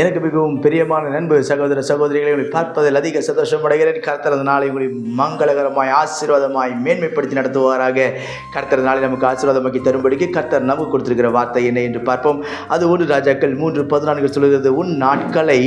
எனக்கு மிகவும் பிரியமான நண்பு சகோதர சகோதரிகளை உங்களை பார்ப்பதில் அதிக சந்தோஷம் அடைகிறேன். கர்த்தரது நாளை உங்களை மங்களகரமாய் ஆசீர்வாதமாய் மேன்மைப்படுத்தி நடத்துவாராக. கர்த்தரது நாளை நமக்கு ஆசீர்வாதமாக்கி தரும்படிக்கு கர்த்தர் நமக்கு கொடுத்திருக்கிற வார்த்தை என்ன என்று பார்ப்போம். அது ஒன்று ராஜாக்கள் மூன்று பதினான்கு சொல்கிறது உன் நாட்களை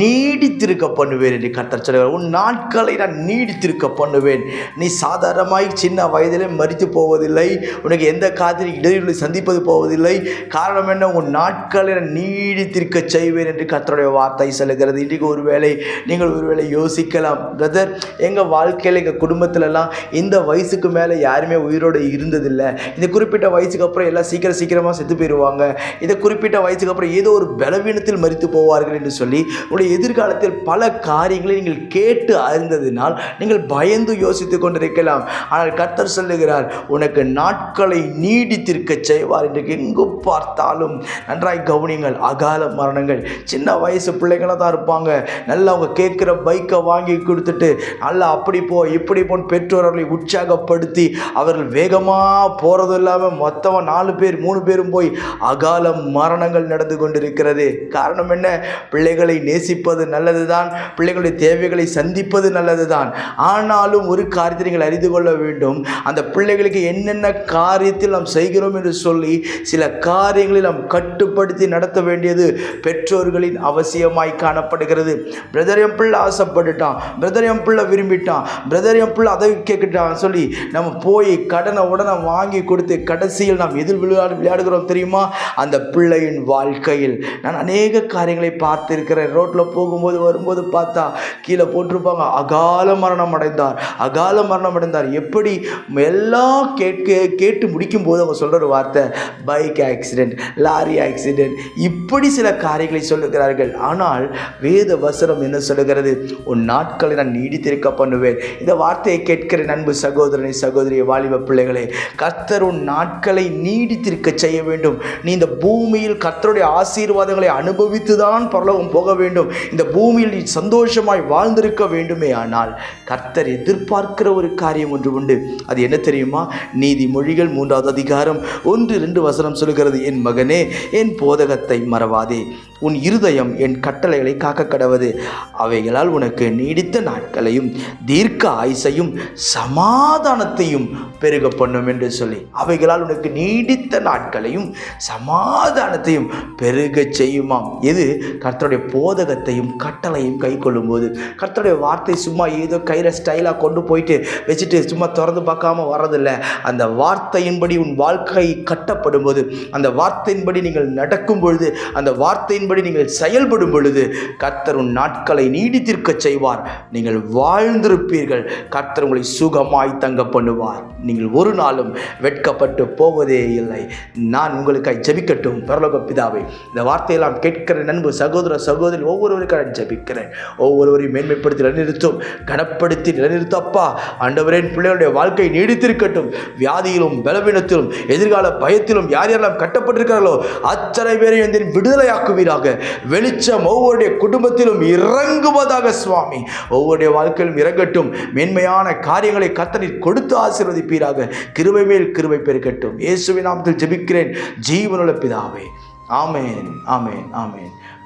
நீடித்திருக்க பண்ணுவேன் என்று கர்த்தர் சொல்கிறார் உன் நாட்களை நான் நீடித்திருக்க பண்ணுவேன். நீ சாதாரணமாய் சின்ன வயதிலே மறித்து போவதில்லை. உனக்கு எந்த காதில் இடையூறு சந்திப்பது போவதில்லை. காரணம் என்ன? உன் நாட்களை நான் நீடித்திருக்க செய்வேன் என்று கத்தருடைய வார்த்தை சொல்லுகிறது. இன்றைக்கு ஒருவேளை நீங்கள் ஒருவேளை யோசிக்கலாம். பிரதர் எங்கள் வாழ்க்கையில் எங்கள் குடும்பத்திலலாம் இந்த வயசுக்கு மேலே யாருமே உயிரோடு இருந்ததில்லை. இந்த குறிப்பிட்ட வயசுக்கு அப்புறம் எல்லாம் சீக்கிரம் சீக்கிரமாக செத்து போயிடுவாங்க இந்த குறிப்பிட்ட வயசுக்கு அப்புறம் ஏதோ ஒரு பலவீனத்தில் மறித்து போவார்கள் என்று சொல்லி உங்களுடைய எதிர்காலத்தில் பல காரியங்களை நீங்கள் கேட்டு அறிந்ததினால் நீங்கள் பயந்து யோசித்து கொண்டிருக்கலாம். ஆனால் கர்த்தர் சொல்லுகிறார் உனக்கு நாட்களை நீடித்திருக்க செய்வார். என்று எங்கு பார்த்தாலும் நன்றாய் கவனிங்கள் அகால மரணங்கள் சின்ன வயசு பிள்ளைங்களாக தான் இருப்பாங்க. நல்லா அவங்க கேட்குற பைக்கை வாங்கி கொடுத்துட்டு நல்லா அப்படி போ இப்படி போன் பெற்றோர்களை உற்சாகப்படுத்தி அவர்கள் வேகமாக போகிறது இல்லாமல் மொத்தமாக நாலு பேர் மூணு பேரும் போய் அகால மரணங்கள் நடந்து கொண்டிருக்கிறது. காரணம் என்ன? பிள்ளைகளை நேசிப்பது நல்லது தான் பிள்ளைகளுடைய தேவைகளை சந்திப்பது நல்லது தான் ஆனாலும் ஒரு காரியத்தை நீங்கள் அறிந்து கொள்ள வேண்டும். அந்த பிள்ளைகளுக்கு என்னென்ன காரியத்தில் நாம் செய்கிறோம் என்று சொல்லி சில காரியங்களை நாம் கட்டுப்படுத்தி நடத்த வேண்டியது பெற்றோர்களின் அவசியமாய் காணப்படுகிறது. பிரதர் என் பிள்ளை ஆசைப்பட்டுட்டான். பிரதர் என் பிள்ளை விரும்பிட்டான். பிரதர் என் பிள்ளை அதை கேட்கட்டான் சொல்லி நம்ம போய் கடனை உடனே வாங்கி கொடுத்து கடைசியில் நாம் எதில் விளையாடு விளையாடுகிறோம் தெரியுமா? அந்த பிள்ளையின் வாழ்க்கையில் நான் அநேக காரியங்களை பார்த்திருக்கிறேன். ரோட்டில் போகும்போது வரும்போது பார்த்தா கீழே போட்டிருப்பாங்க. அகால மரணம் அடைந்தார். அகால மரணம் அடைந்தார். எப்படி? எல்லாம் கேட்க கேட்டு முடிக்கும் போது அவங்க சொல்கிற வார்த்தை பைக் ஆக்சிடென்ட் லாரி ஆக்சிடென்ட் இப்படி சில காரியங்களை இருக்கிறார்கள். ஆனால் வேத வசனம் என்ன சொல்லுகிறது? உன் நாட்களை நான் நீடித்திருக்க பண்ணுவேன். இந்த வார்த்தையை கேட்கிற நண்பு சகோதரனை சகோதரிய வாலிப பிள்ளைகளே. கர்த்தர் உன் நாட்களை நீடித்திருக்க செய்ய வேண்டும். நீ இந்த பூமியில் கர்த்தருடைய ஆசீர்வாதங்களை அனுபவித்து தான் பரலோகம் போக வேண்டும். இந்த பூமியில் நீ சந்தோஷமாய் வாழ்ந்திருக்க வேண்டுமே. ஆனால் கர்த்தர் எதிர்பார்க்கிற ஒரு காரியம் ஒன்று உண்டு. அது என்ன தெரியுமா? நீதிமொழிகள் மூன்றாவது அதிகாரம் ஒன்று ரெண்டு வசனம் சொல்கிறது என் மகனே என் போதகத்தை மறவாதே. உன் இருதயம் என் கட்டளைகளை காக்க கடவது அவைகளால் உனக்கு நீடித்த நாட்களையும் தீர்க்க ஆயுசையும் சமாதானத்தையும் பெருக பண்ணும் என்று சொல்லி அவைகளால் உனக்கு நீடித்த நாட்களையும் சமாதானத்தையும் பெருக செய்யுமாம். இது கர்த்தருடைய போதகத்தையும் கட்டளையும் கை கொள்ளும்போது. கர்த்தருடைய வார்த்தை சும்மா ஏதோ கையில் ஸ்டைலாக கொண்டு போயிட்டு வச்சுட்டு சும்மா திறந்து பார்க்காம வர்றதில்லை. அந்த வார்த்தையின்படி உன் வாழ்க்கை கட்டப்படும் போது அந்த வார்த்தையின்படி நீங்கள் நடக்கும் பொழுது அந்த வார்த்தையின்படி நீங்கள் செயல்படும் பொழுது கர்த்தர் உன் நாட்களை நீடித்திருக்க செய்வார். நீங்கள் வாழ்ந்திருப்பீர்கள். கர்த்தர் உங்களை சுகமாய் தங்க பண்ணுவார். நீங்கள் ஒரு நாளும் வெட்கப்பட்டு போவதே இல்லை. நான் உங்களுக்காய் ஜபிக்கட்டும். பரலோக பிதாவை இந்த வார்த்தையெல்லாம் கேட்கிற நண்பு சகோதர சகோதரி ஒவ்வொருவருக்காக நான் ஒவ்வொருவரையும் மேன்மைப்படுத்தி நிலநிறுத்தும். கனப்படுத்தி நிலநிறுத்தப்பா ஆண்டவரின் பிள்ளைகளுடைய வாழ்க்கை நீடித்திருக்கட்டும். வியாதியிலும் பலவீனத்திலும் எதிர்கால பயத்திலும் யார் யாரெல்லாம் கட்டப்பட்டிருக்கிறார்களோ அத்தனை பேரையும் விடுதலையாக்குவீராக. விடுதலையாக்குவீராக வெளிச்சம் ஒவ்வொருடைய குடும்பத்திலும் இறங்குவதாக சுவாமி. ஒவ்வொருடைய வாழ்க்கையிலும் இறங்கட்டும். மேன்மையான காரியங்களை கத்தனில் கொடுத்து ஆசீர்வதிப்பீராக. கிருபை மேல் கிருபை பெருக்கட்டும் இயேசுவின் நாமத்தில் ஜெபிக்கிறேன். ஜீவனுள்ள பிதாவே. ஆமேன். ஆமேன். ஆமேன்.